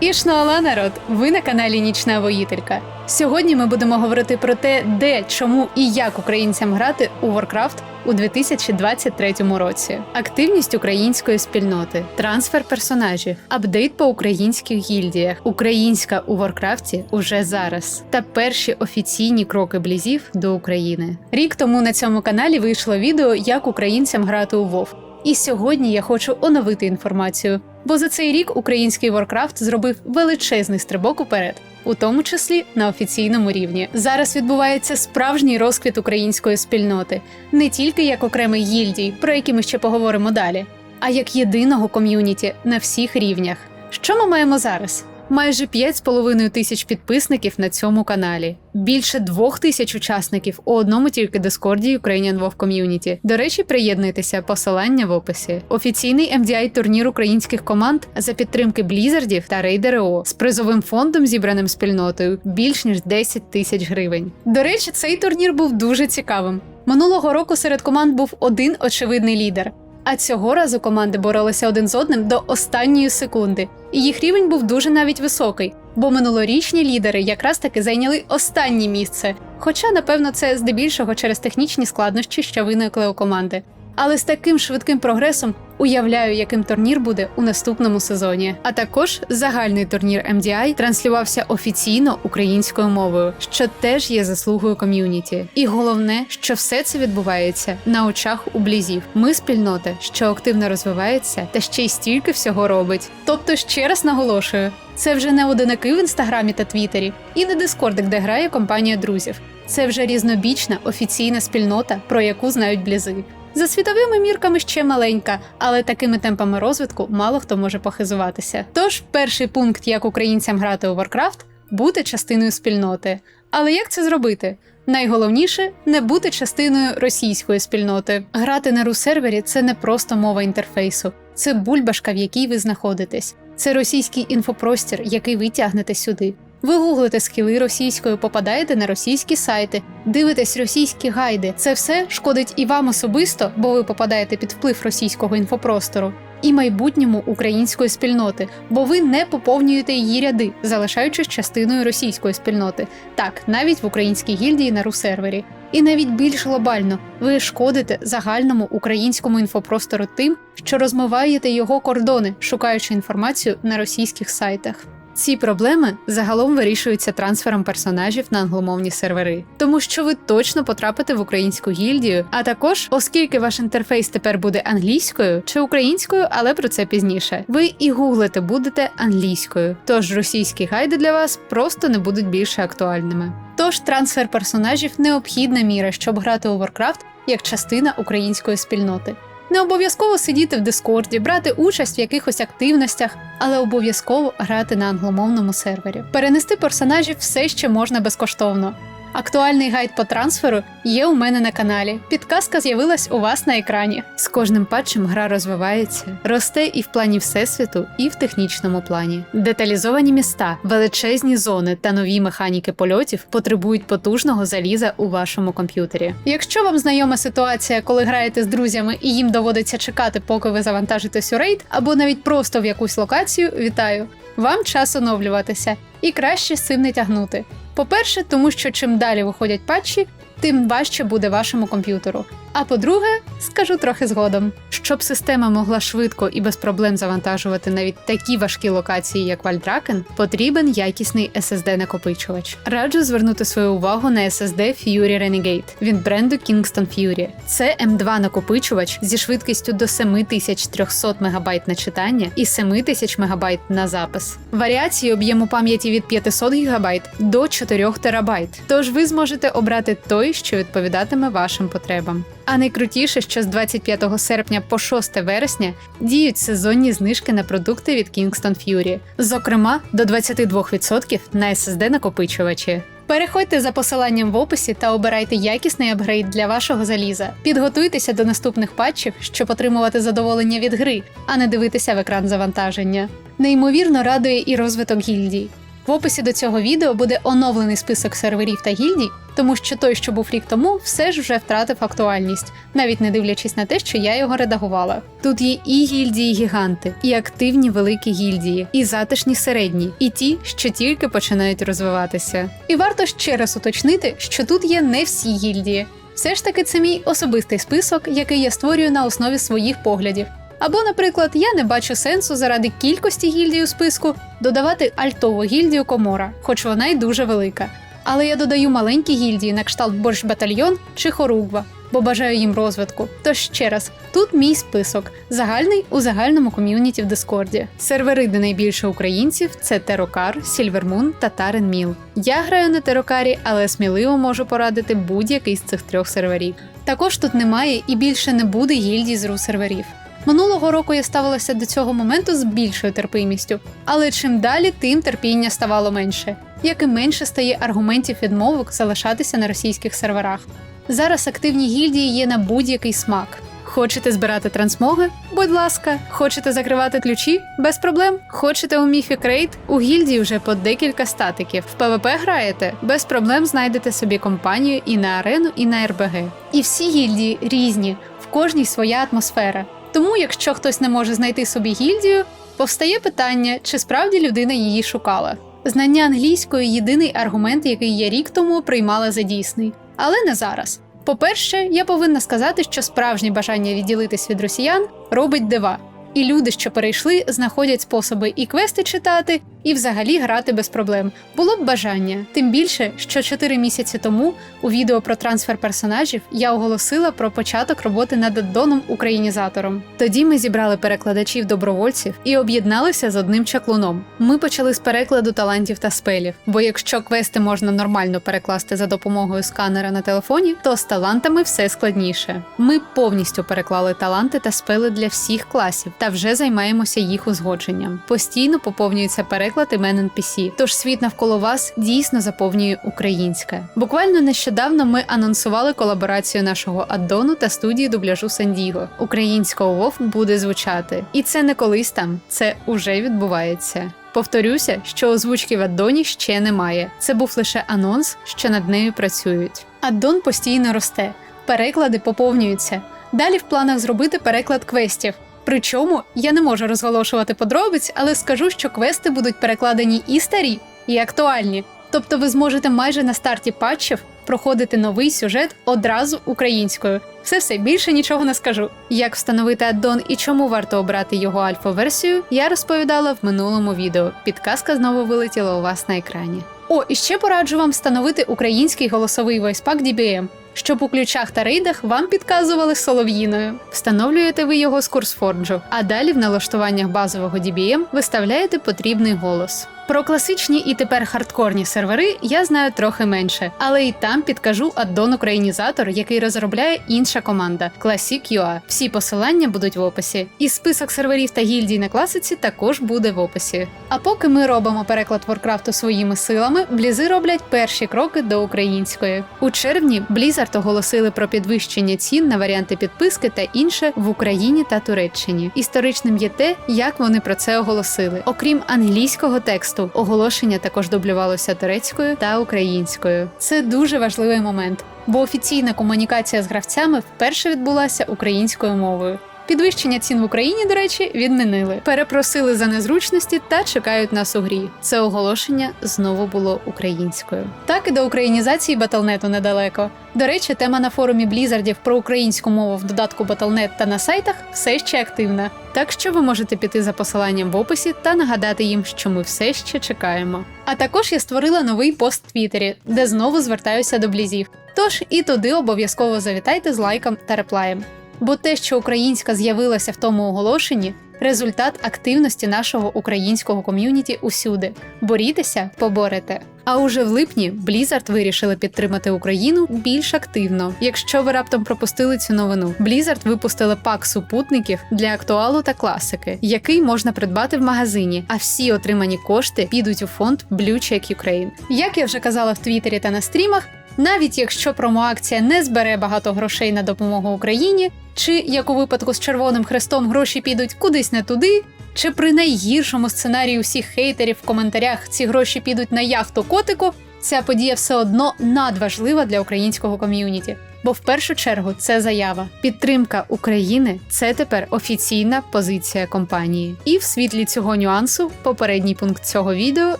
Ішноала народ! Ви на каналі Нічна Воїтелька. Сьогодні ми будемо говорити про те, де, чому і як українцям грати у Warcraft у 2023 році. Активність української спільноти, трансфер персонажів, апдейт по українських гільдіях, українська у Warcraft уже зараз та перші офіційні кроки блізів до України. Рік тому на цьому каналі вийшло відео, як українцям грати у WoW. І сьогодні я хочу оновити інформацію, бо за цей рік український Warcraft зробив величезний стрибок уперед, у тому числі на офіційному рівні. Зараз відбувається справжній розквіт української спільноти, не тільки як окремий гільдій, про які ми ще поговоримо далі, а як єдиного ком'юніті на всіх рівнях. Що ми маємо зараз? Майже 5,5 тисяч підписників на цьому каналі, більше двох тисяч учасників у одному тільки Дискорді Ukrainian WoW Community. До речі, приєднуйтеся, посилання в описі. Офіційний MDI турнір українських команд за підтримки Блізардів та Рейдер.ОО з призовим фондом, зібраним спільнотою, більш ніж 10 тисяч гривень. До речі, цей турнір був дуже цікавим. Минулого року серед команд був один очевидний лідер. А цього разу команди боролися один з одним до останньої секунди, і їх рівень був дуже навіть високий, бо минулорічні лідери якраз таки зайняли останнє місце. Хоча, напевно, це здебільшого через технічні складнощі, що виникли у команди. Але з таким швидким прогресом уявляю, яким турнір буде у наступному сезоні. А також загальний турнір MDI транслювався офіційно українською мовою, що теж є заслугою ком'юніті. І головне, що все це відбувається на очах у блізів. Ми спільнота, що активно розвивається та ще й стільки всього робить. Тобто, ще раз наголошую, це вже не одинаки в інстаграмі та твіттері, і не дискордик, де грає компанія друзів. Це вже різнобічна офіційна спільнота, про яку знають блізи. За світовими мірками ще маленька, але такими темпами розвитку мало хто може похизуватися. Тож, перший пункт, як українцям грати у Warcraft – бути частиною спільноти. Але як це зробити? Найголовніше не бути частиною російської спільноти. Грати на ру-сервері – це не просто мова інтерфейсу, це бульбашка, в якій ви знаходитесь. Це російський інфопростір, який ви тягнете сюди. Ви гуглите скіли російською, попадаєте на російські сайти, дивитесь російські гайди. Це все шкодить і вам особисто, бо ви попадаєте під вплив російського інфопростору, і майбутньому української спільноти, бо ви не поповнюєте її ряди, залишаючись частиною російської спільноти. Так, навіть в українській гільдії на ру-сервері. І навіть більш глобально ви шкодите загальному українському інфопростору тим, що розмиваєте його кордони, шукаючи інформацію на російських сайтах. Ці проблеми загалом вирішуються трансфером персонажів на англомовні сервери, тому що ви точно потрапите в українську гільдію. А також, оскільки ваш інтерфейс тепер буде англійською чи українською, але про це пізніше. Ви і гуглити будете англійською, тож російські гайди для вас просто не будуть більше актуальними. Тож трансфер персонажів необхідна міра, щоб грати у Warcraft як частина української спільноти. Не обов'язково сидіти в Дискорді, брати участь в якихось активностях, але обов'язково грати на англомовному сервері. Перенести персонажів все ще можна безкоштовно. Актуальний гайд по трансферу є у мене на каналі. Підказка з'явилась у вас на екрані. З кожним патчем гра розвивається, росте і в плані всесвіту, і в технічному плані. Деталізовані міста, величезні зони та нові механіки польотів потребують потужного заліза у вашому комп'ютері. Якщо вам знайома ситуація, коли граєте з друзями і їм доводиться чекати, поки ви завантажитесь у рейд, або навіть просто в якусь локацію, вітаю! Вам час оновлюватися, і краще з цим не тягнути. По-перше, тому що чим далі виходять патчі, тим важче буде вашому комп'ютеру. А по-друге, скажу трохи згодом, щоб система могла швидко і без проблем завантажувати навіть такі важкі локації, як Вальдракен, потрібен якісний SSD-накопичувач. Раджу звернути свою увагу на SSD Fury Renegade від бренду Kingston Fury. Це M2 накопичувач зі швидкістю до 7300 МБ на читання і 7000 МБ на запис. Варіації об'єму пам'яті від 500 ГБ до 4 ТБ. Тож ви зможете обрати той, що відповідатиме вашим потребам. А найкрутіше, що з 25 серпня по 6 вересня діють сезонні знижки на продукти від Kingston Fury, зокрема до 22% на SSD накопичувачі. Переходьте за посиланням в описі та обирайте якісний апгрейд для вашого заліза. Підготуйтеся до наступних патчів, щоб отримувати задоволення від гри, а не дивитися в екран завантаження. Неймовірно радує і розвиток гільдій. В описі до цього відео буде оновлений список серверів та гільдій, тому що той, що був рік тому, все ж вже втратив актуальність, навіть не дивлячись на те, що я його редагувала. Тут є і гільдії гіганти, і активні великі гільдії, і затишні середні, і ті, що тільки починають розвиватися. І варто ще раз уточнити, що тут є не всі гільдії. Все ж таки, це мій особистий список, який я створюю на основі своїх поглядів. Або, наприклад, я не бачу сенсу заради кількості гільдій у списку додавати альтову гільдію Комора, хоч вона й дуже велика. Але я додаю маленькі гільдії на кшталт Борщ Батальйон чи Хоругва, бо бажаю їм розвитку. Тож ще раз, тут мій список, загальний у загальному ком'юніті в Дискорді. Сервери, де найбільше українців, це Терокар, Сільвермун та Тарен Міл. Я граю на Терокарі, але сміливо можу порадити будь-який з цих трьох серверів. Також тут немає і більше не буде гільдій з ру серверів. Минулого року я ставилася до цього моменту з більшою терпимістю, але чим далі, тим терпіння ставало менше, як і менше стає аргументів відмовок залишатися на російських серверах. Зараз активні гільдії є на будь-який смак. Хочете збирати трансмоги? Будь ласка, хочете закривати ключі? Без проблем. Хочете у Mythic Raid? У гільдії вже по декілька статиків. В ПВП граєте? Без проблем знайдете собі компанію і на арену, і на РБГ. І всі гільдії різні, в кожній своя атмосфера. Тому, якщо хтось не може знайти собі гільдію, повстає питання, чи справді людина її шукала. Знання англійської єдиний аргумент, який я рік тому приймала за дійсний, але не зараз. По-перше, я повинна сказати, що справжнє бажання відділитись від росіян робить дива. І люди, що перейшли, знаходять способи і квести читати, і взагалі грати без проблем. Було б бажання. Тим більше, що 4 місяці тому у відео про трансфер персонажів я оголосила про початок роботи над аддоном українізатором. Тоді ми зібрали перекладачів добровольців і об'єдналися з одним чаклуном. Ми почали з перекладу талантів та спелів. Бо якщо квести можна нормально перекласти за допомогою сканера на телефоні, то з талантами все складніше. Ми повністю переклали таланти та спели для всіх класів та вже займаємося їх узгодженням. Постійно поповнюється переклад імен NPC, тож світ навколо вас дійсно заповнює українське. Буквально нещодавно ми анонсували колаборацію нашого аддону та студії дубляжу Сандіго. Українського вов буде звучати, і це не колись там, це уже відбувається. Повторюся, що озвучки в аддоні ще немає. Це був лише анонс, що над нею працюють. Аддон постійно росте, переклади поповнюються. Далі в планах зробити переклад квестів. Причому я не можу розголошувати подробиць, але скажу, що квести будуть перекладені і старі, і актуальні. Тобто ви зможете майже на старті патчів проходити новий сюжет одразу українською. Все все більше нічого не скажу. Як встановити аддон і чому варто обрати його альфа-версію, я розповідала в минулому відео. Підказка знову вилетіла у вас на екрані. О, і ще пораджу вам встановити український голосовий войспак DBM, щоб у ключах та рейдах вам підказували солов'їною. Встановлюєте ви його з курсфорджу, а далі в налаштуваннях базового DBM виставляєте потрібний голос. Про класичні і тепер хардкорні сервери я знаю трохи менше, але і там підкажу аддон українізатор, який розробляє інша команда Classic.ua. Всі посилання будуть в описі. І список серверів та гільдій на класиці також буде в описі. А поки ми робимо переклад Warcraft своїми силами, блізи роблять перші кроки до української. У червні Blizzard оголосили про підвищення цін на варіанти підписки та інше в Україні та Туреччині. Історичним є те, як вони про це оголосили. Окрім англійського тексту тексту. Оголошення також дублювалося турецькою та українською. Це дуже важливий момент, бо офіційна комунікація з гравцями вперше відбулася українською мовою. Підвищення цін в Україні, до речі, відмінили, перепросили за незручності та чекають нас у грі. Це оголошення знову було українською. Так і до українізації Батлнету недалеко. До речі, тема на форумі Блізардів про українську мову в додатку Battle.net та на сайтах все ще активна. Так що ви можете піти за посиланням в описі та нагадати їм, що ми все ще чекаємо. А також я створила новий пост в Твіттері, де знову звертаюся до блізів. Тож і туди обов'язково завітайте з лайком та реплаєм. Бо те, що українська з'явилася в тому оголошенні, результат активності нашого українського ком'юніті усюди. Борітеся, поборете. А уже в липні Blizzard вирішили підтримати Україну більш активно. Якщо ви раптом пропустили цю новину, Blizzard випустили пак супутників для актуалу та класики, який можна придбати в магазині. А всі отримані кошти підуть у фонд Blue Check Ukraine. Як я вже казала в Твіттері та на стрімах, навіть якщо промоакція не збере багато грошей на допомогу Україні, чи як у випадку з Червоним Хрестом гроші підуть кудись не туди, Чи при найгіршому сценарії усіх хейтерів в коментарях ці гроші підуть на яхту котику? Ця подія все одно надважлива для українського ком'юніті. Бо в першу чергу це заява. Підтримка України це тепер офіційна позиція компанії. І в світлі цього нюансу попередній пункт цього відео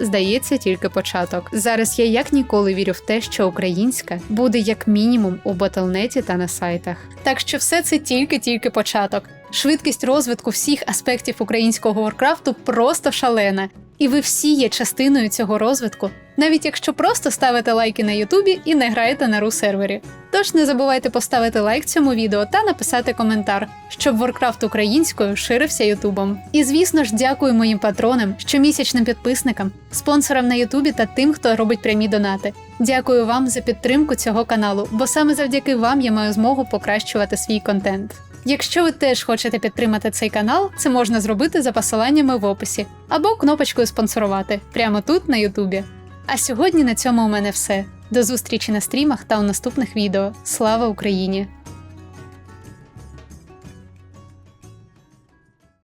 здається тільки початок. Зараз я як ніколи вірю в те, що українська буде як мінімум у батлнеті та на сайтах. Так що все це тільки-тільки початок. Швидкість розвитку всіх аспектів українського воркрафту просто шалена. І ви всі є частиною цього розвитку, навіть якщо просто ставите лайки на Ютубі і не граєте на ру сервері. Тож не забувайте поставити лайк цьому відео та написати коментар, щоб Warcraft українською ширився Ютубом. І звісно ж, дякую моїм патронам, щомісячним підписникам, спонсорам на Ютубі та тим, хто робить прямі донати. Дякую вам за підтримку цього каналу, бо саме завдяки вам я маю змогу покращувати свій контент. Якщо ви теж хочете підтримати цей канал, це можна зробити за посиланнями в описі або кнопочкою спонсорувати прямо тут на Ютубі. А сьогодні на цьому у мене все. До зустрічі на стрімах та у наступних відео. Слава Україні!